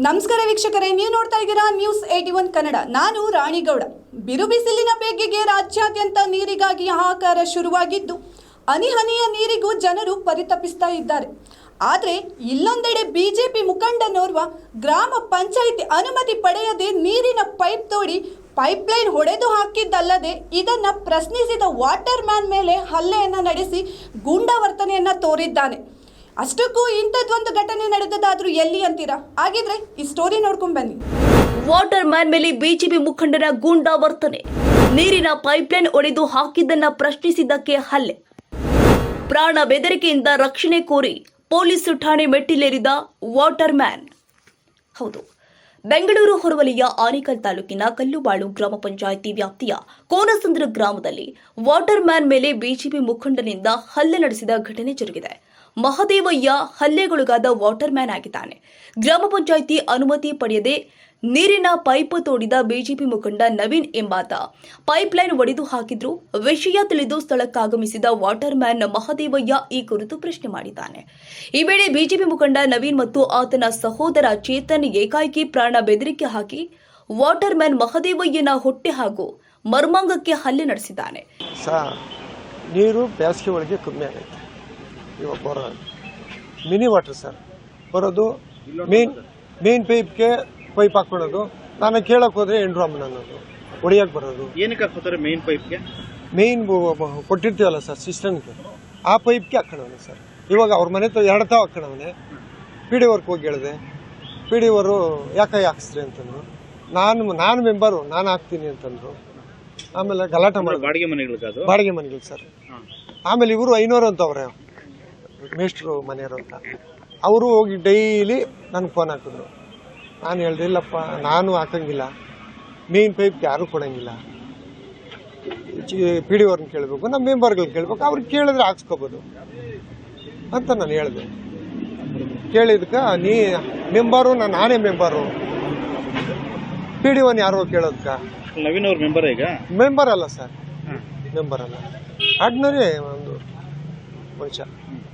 ನಮಸ್ಕಾರ ವೀಕ್ಷಕರೇ, ನೀವು ನೋಡ್ತಾ ಇದ್ದೀರಾ ನ್ಯೂಸ್ ಏಟಿ ಒನ್ ಕನ್ನಡ. ನಾನು ರಾಣಿಗೌಡ ಬಿರುಬಿಸಿಲಿನ ಬೇಗೆಗೆ ರಾಜ್ಯಾದ್ಯಂತ ನೀರಿಗಾಗಿ ಹಾಹಾಕಾರ ಶುರುವಾಗಿದ್ದು ಅನಿಹನಿಯ ನೀರಿಗೂ ಜನರು ಪರಿತಪಿಸ್ತಾ ಇದ್ದಾರೆ. ಆದರೆ, ಇಲ್ಲೊಂದೆಡೆ ಬಿಜೆಪಿ ಮುಖಂಡನೋರ್ವ ಗ್ರಾಮ ಪಂಚಾಯಿತಿ ಅನುಮತಿ ಪಡೆಯದೆ ನೀರಿನ ಪೈಪ್ ತೋಡಿ ಪೈಪ್ಲೈನ್ ಹೊಡೆದು ಹಾಕಿದ್ದಲ್ಲದೆ ಇದನ್ನು ಪ್ರಶ್ನಿಸಿದ ವಾಟರ್ ಮ್ಯಾನ್ ಮೇಲೆ ಹಲ್ಲೆಯನ್ನು ನಡೆಸಿ ಗೂಂಡಾವರ್ತನೆಯನ್ನ ತೋರಿದ್ದಾನೆ. ಅಷ್ಟಕ್ಕೂ ಇಂಥದ್ದೊಂದು ಘಟನೆ ನಡೆದದಾದ್ರೂ ಎಲ್ಲಿ ಅಂತೀರಾ? ಹಾಗಿದ್ರೆ ಈ ಸ್ಟೋರಿ ನೋಡ್ಕೊಂಡ್ ಬನ್ನಿ. ವಾಟರ್ ಮ್ಯಾನ್ ಮೇಲೆ ಬಿಜೆಪಿ ಮುಖಂಡರ ಗೂಂಡಾ ವರ್ತನೆ. ನೀರಿನ ಪೈಪ್ಲೈನ್ ಒಡೆದು ಹಾಕಿದ್ದನ್ನ ಪ್ರಶ್ನಿಸಿದ್ದಕ್ಕೆ ಹಲ್ಲೆ. ಪ್ರಾಣ ಬೆದರಿಕೆಯಿಂದ ರಕ್ಷಣೆ ಕೋರಿ ಪೊಲೀಸ್ ಠಾಣೆ ಮೆಟ್ಟಿಲೇರಿದ ವಾಟರ್ ಮ್ಯಾನ್. ಹೌದು, ಬೆಂಗಳೂರು ಹೊರವಲಯ ಆನೇಕಲ್ ತಾಲೂಕಿನ ಕಲ್ಲುಬಾಳು ಗ್ರಾಮ ಪಂಚಾಯಿತಿ ವ್ಯಾಪ್ತಿಯ ಕೋನಸಂದ್ರ ಗ್ರಾಮದಲ್ಲಿ ವಾಟರ್ ಮ್ಯಾನ್ ಮೇಲೆ ಬಿಜೆಪಿ ಮುಖಂಡನಿಂದ ಹಲ್ಲೆ ನಡೆಸಿದ ಘಟನೆ ಜರುಗಿದೆ. ಮಹದೇವಯ್ಯ ಹಲ್ಲೆಗೊಳಗಾದ ವಾಟರ್ ಮ್ಯಾನ್ ಆಗಿದ್ದಾನೆ. ಗ್ರಾಮ ಪಂಚಾಯಿತಿ ಅನುಮತಿ ಪಡೆಯದೆ ನೀರಿನ ಪೈಪ್ ತೋಡಿದ ಬಿಜೆಪಿ ಮುಖಂಡ ನವೀನ್ ಎಂಬಾತ. ಪೈಪ್ಲೈನ್ ಒಡೆದು ಹಾಕಿದ್ರು. ವಿಷಯ ತಿಳಿದು ಸ್ಥಳಕ್ಕಾಗಮಿಸಿದ ವಾಟರ್ ಮ್ಯಾನ್ ಮಹದೇವಯ್ಯ ಈ ಕುರಿತು ಪ್ರಶ್ನೆ ಮಾಡಿದ್ದಾನೆ. ಈ ವೇಳೆ ಬಿಜೆಪಿ ಮುಖಂಡ ನವೀನ್ ಮತ್ತು ಆತನ ಸಹೋದರ ಚೇತನ್ ಏಕಾಏಕಿ ಪ್ರಾಣ ಬೆದರಿಕೆ ಹಾಕಿ ವಾಟರ್ ಮ್ಯಾನ್ ಮಹದೇವಯ್ಯನ ಹೊಟ್ಟೆ ಹಾಗೂ ಮರ್ಮಾಂಗಕ್ಕೆ ಹಲ್ಲೆ ನಡೆಸಿದ್ದಾನೆ. ನೀರು ಬೇಸಿಗೆ ಒಳಗೆ ಕಮ್ಮಿ ಆಗೈತೆ. ಇವಾಗ ಬರೋ ಮಿನಿ ವಾಟರ್ ಸರ್. ಬರೋದು ಮೇನ್ ಮೇನ್ ಪೈಪ್ಗೆ ಪೈಪ್ ಹಾಕೊಳ್ಳೋದು ನಾನು ಕೇಳಕ್ ಹೋದ್ರೆ ಎಂಡ್ರಾಮನ್ ಅನ್ನೋದು ಹೊಡಿಯಕ್ಕೆ ಬರೋದು. ಏನಕ್ಕೆ ಹಾಕೋತಾರೆ ಮೇನ್ ಪೈಪ್ಗೆ ಮೇನ್ ಕೊಟ್ಟಿರ್ತೀವಲ್ಲ ಸರ್ ಸಿಸ್ಟಮ್ಗೆ. ಆ ಪೈಪ್ಗೆ ಹಾಕೋಣವನೆ ಸರ್. ಇವಾಗ ಅವ್ರ ಮನೆ ಹತ್ರ ಎರಡು ತಾವು ಹಾಕೋಣವನೆ ಪಿ ಡಿ ವರ್ಕ್ ಹೋಗಿ ಹೇಳಿದೆ. ಪಿ ಡಿ ಅವರು ಯಾಕೆ ಹಾಕ್ಸ್ರಿ ಅಂತಂದ್ರು. ನಾನು ನಾನು ಮೆಂಬರು ನಾನು ಹಾಕ್ತೀನಿ ಅಂತಂದ್ರು. ಆಮೇಲೆ ಗಲಾಟೆ ಮಾಡಿ ಬಾಡಿಗೆ ಮನೆಗಳಿಗೆ ಅದು ಬಾಡಿಗೆ ಮನೆಗಳು ಸರ್. ಆಮೇಲೆ ಇವರು ಐನೂರು ಅಂತ ಅವ್ರೆ ಮೇಷ್ಟ್ರು ಮನೆಯವರು ಅಂತ. ಅವರು ಹೋಗಿ ಡೈಲಿ ನನಗೆ ಫೋನ್ ಹಾಕಿದ್ರು. ನಾನು ಹೇಳಿದೆ ಇಲ್ಲಪ್ಪ ನಾನು ಹಾಕಂಗಿಲ್ಲ. ಮೇನ್ ಪೈಪ್ ಯಾರೂ ಕೊಡಂಗಿಲ್ಲ. ಪಿ ಡಿ ಅವ್ರನ್ನ ಕೇಳಬೇಕು ನಮ್ಮ ಮೆಂಬರ್ಗಳು ಕೇಳಬೇಕು ಅವ್ರಿಗೆ ಕೇಳಿದ್ರೆ ಹಾಕ್ಸ್ಕೋಬೋದು ಅಂತ ನಾನು ಹೇಳಿದೆ. ಕೇಳಿದ್ಕ ನೀ ಮೆಂಬರು ನಾನು ನಾನೇ ಮೆಂಬರು ಪಿ ಡಿ ಒನ್ ಯಾರೋ ಕೇಳೋದ್ಕ? ನವೀನ್ ಅವ್ರ ಮೆಂಬರ್ ಈಗ? ಮೆಂಬರ್ ಅಲ್ಲ ಸರ್. ಮೆಂಬರ್ ಅಲ್ಲ. ಆರ್ಡಿನರಿ ಒಂದು ಮನುಷ್ಯ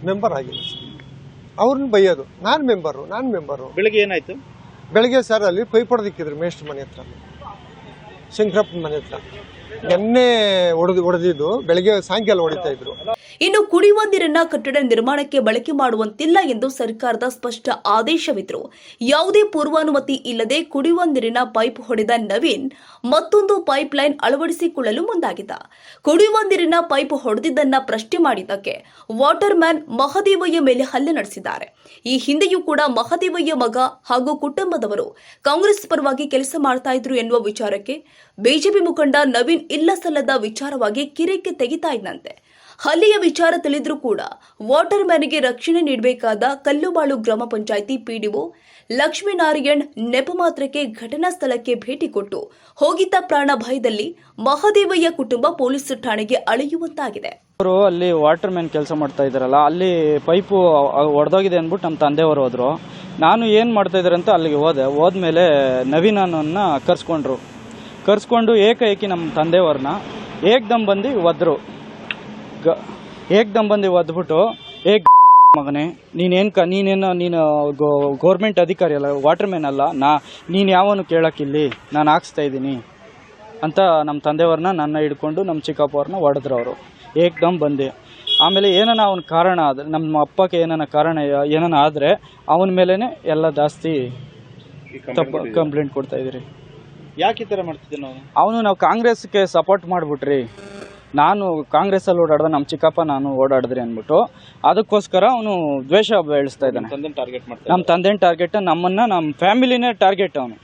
ಮೆಂಬರ್ ಆಗಿಲ್ಲ. ಸರ್ ಅವ್ರನ್ನ ಬೈಯೋದು. ನಾನು ಮೆಂಬರು ನಾನು ಮೆಂಬರು ಬೆಳಿಗ್ಗೆ ಏನಾಯ್ತು? ಬೆಳಿಗ್ಗೆ ಸರ್ ಅಲ್ಲಿ ಪೈಪ್ ಹೊಡೆದಿಕ್ಕಿದ್ರು ಮೇಷ್ಟ್ರ ಮನೆ ಹತ್ರ. ಶಂಕರಪ್ಪನ ಮನೆ ಹತ್ರ. ನೆನ್ನೆ ಹೊಡೆದು ಹೊಡೆದಿದ್ದು ಬೆಳಿಗ್ಗೆ ಸಾಯಂಕಾಲ ಹೊಡಿತಾ ಇದ್ರು. ಇನ್ನು ಕುಡಿಯುವ ನೀರನ್ನ ಕಟ್ಟಡ ನಿರ್ಮಾಣಕ್ಕೆ ಬಳಕೆ ಮಾಡುವಂತಿಲ್ಲ ಎಂದು ಸರ್ಕಾರದ ಸ್ಪಷ್ಟ ಆದೇಶವಿದ್ರು. ಯಾವುದೇ ಪೂರ್ವಾನುಮತಿ ಇಲ್ಲದೆ ಕುಡಿಯುವ ನೀರಿನ ಪೈಪ್ ಹೊಡೆದ ನವೀನ್ ಮತ್ತೊಂದು ಪೈಪ್ ಲೈನ್ ಅಳವಡಿಸಿಕೊಳ್ಳಲು ಮುಂದಾಗಿದ್ದ. ಕುಡಿಯುವ ನೀರಿನ ಪೈಪ್ ಹೊಡೆದಿದ್ದನ್ನ ಪ್ರಶ್ನೆ ಮಾಡಿದ್ದಕ್ಕೆ ವಾಟರ್ ಮ್ಯಾನ್ ಮಹದೇವಯ್ಯ ಮೇಲೆ ಹಲ್ಲೆ ನಡೆಸಿದ್ದಾರೆ. ಈ ಹಿಂದೆಯೂ ಕೂಡ ಮಹದೇವಯ್ಯ ಮಗ ಹಾಗೂ ಕುಟುಂಬದವರು ಕಾಂಗ್ರೆಸ್ ಪರವಾಗಿ ಕೆಲಸ ಮಾಡ್ತಾ ಇದ್ರು ಎನ್ನುವ ವಿಚಾರಕ್ಕೆ ಬಿಜೆಪಿ ಮುಖಂಡ ನವೀನ್ ಇಲ್ಲ ಸಲ್ಲದ ವಿಚಾರವಾಗಿ ಕಿರಿಕೆ ತೆಗಿತಾ ಇದ್ದಂತೆ ಹಲ್ಲೆಯ ವಿಚಾರ ತಿಳಿದರೂ ಕೂಡ ವಾಟರ್ ಮ್ಯಾನ್ಗೆ ರಕ್ಷಣೆ ನೀಡಬೇಕಾದ ಕಲ್ಲುಬಾಳು ಗ್ರಾಮ ಪಂಚಾಯಿತಿ ಪಿಡಿಒ ಲಕ್ಷ್ಮೀನಾರಾಯಣ್ ನೆಪ ಮಾತ್ರಕ್ಕೆ ಘಟನಾ ಸ್ಥಳಕ್ಕೆ ಭೇಟಿ ಕೊಟ್ಟು ಹೋಗಿದ್ದ ಪ್ರಾಣ ಭಯದಲ್ಲಿ ಮಹದೇವಯ್ಯ ಕುಟುಂಬ ಪೊಲೀಸ್ ಠಾಣೆಗೆ ಅಳೆಯುವಂತಾಗಿದೆ. ಅವರು ಅಲ್ಲಿ ವಾಟರ್ ಮ್ಯಾನ್ ಕೆಲಸ ಮಾಡ್ತಾ ಇದ್ದಾರಲ್ಲ, ಅಲ್ಲಿ ಪೈಪು ಒಡೆದೋಗಿದೆ ಅಂದ್ಬಿಟ್ಟು ನಮ್ಮ ತಂದೆಯವರು ಹೋದ್ರು. ನಾನು ಏನು ಮಾಡ್ತಾ ಇದ್ದಾರೆ ಅಂತ ಅಲ್ಲಿಗೆ ಹೋದೆ. ಹೋದ್ಮೇಲೆ ನವೀನನ್ನ ಕರ್ಸ್ಕೊಂಡ್ರು. ಕರ್ಸ್ಕೊಂಡು ಏಕಾಏಕಿ ನಮ್ಮ ತಂದೆಯವ್ರನ್ನ, ಏಕ್ದಮ್ ಬಂದು ಒದ್ರು. ಗ ಏಕ್ದಮ್ ಬಂದು ಒದ್ಬಿಟ್ಟು ಏಕ್ ಮಗನೇ ನೀನೇನು ಕ ನೀನೇನು ನೀನು ಗೌರ್ಮೆಂಟ್ ಅಧಿಕಾರಿ ಅಲ್ಲ ವಾಟರ್ ಮ್ಯಾನ್ ಅಲ್ಲ ನಾ ನೀನು ಯಾವನು ಕೇಳಕ್ಕಿಲ್ಲಿ ನಾನು ಹಾಕ್ಸ್ತಾ ಇದ್ದೀನಿ. ಅಂತ ನಮ್ಮ ತಂದೆಯವ್ರನ್ನ ನನ್ನ ಹಿಡ್ಕೊಂಡು ನಮ್ಮ ಚಿಕ್ಕಪ್ಪ ಅವ್ರನ್ನ ಹೊಡೆದ್ರು ಅವರು. ಏಕ್ದಮ್ ಬಂದೆ. ಆಮೇಲೆ ಏನಾನ ಅವನ ಕಾರಣ ಆದ್ರೆ ನಮ್ಮ ಅಪ್ಪಕ್ಕೆ ಏನನ ಕಾರಣ ಏನಾನ ಆದರೆ ಅವನ ಮೇಲೇ ಎಲ್ಲ ಜಾಸ್ತಿ ತಪ್ಪು ಕಂಪ್ಲೇಂಟ್ ಕೊಡ್ತಾ ಇದ್ರಿ ಯಾಕೆ ಈ ಥರ ಮಾಡ್ತಿದ್ದೆ ನಾವು? ಅವನು ನಾವು ಕಾಂಗ್ರೆಸ್ಗೆ ಸಪೋರ್ಟ್ ಮಾಡಿಬಿಟ್ರಿ. ನಾನು ಕಾಂಗ್ರೆಸ್ಸಲ್ಲಿ ಓಡಾಡ್ದೆ ನಮ್ಮ ಚಿಕ್ಕಪ್ಪ ನಾನು ಓಡಾಡಿದ್ರಿ ಅಂದ್ಬಿಟ್ಟು ಅದಕ್ಕೋಸ್ಕರ ಅವನು ದ್ವೇಷ ಬೆಳೆಸ್ತಾ ಇದ್ದಾನೆ. ತಂದೆ ಟಾರ್ಗೆಟ್ ಮಾಡ್ತಾರೆ ನಮ್ಮ ತಂದೆ ಟಾರ್ಗೆಟ್ ನಮ್ಮನ್ನ ನಮ್ಮ ಫ್ಯಾಮಿಲಿನೇ ಟಾರ್ಗೆಟ್ ಅವನು.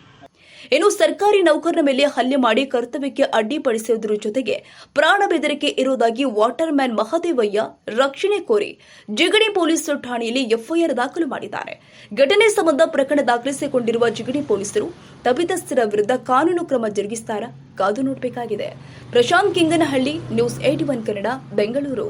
ಇನ್ನು ಸರ್ಕಾರಿ ನೌಕರರ ಮೇಲೆ ಹಲ್ಲೆ ಮಾಡಿ ಕರ್ತವ್ಯಕ್ಕೆ ಅಡ್ಡಿಪಡಿಸುವುದರ ಜೊತೆಗೆ ಪ್ರಾಣ ಬೆದರಿಕೆ ಇರುವುದಾಗಿ ವಾಟರ್ ಮ್ಯಾನ್ ಮಹದೇವಯ್ಯ ರಕ್ಷಣೆ ಕೋರಿ ಜಿಗಣಿ ಪೊಲೀಸರು ಠಾಣೆಯಲ್ಲಿ ಎಫ್ಐಆರ್ ದಾಖಲು ಮಾಡಿದ್ದಾರೆ. ಘಟನೆ ಸಂಬಂಧ ಪ್ರಕರಣ ದಾಖಲಿಸಿಕೊಂಡಿರುವ ಜಿಗಣಿ ಪೊಲೀಸರು ತಪ್ಪಿತಸ್ಥರ ವಿರುದ್ಧ ಕಾನೂನು ಕ್ರಮ ಜರುಗಿಸ್ತಾರಾ? ಕಾದು ನೋಡಬೇಕಾಗಿದೆ. Prashanth Kinganahalli news eighty one Kannada Bengaluru.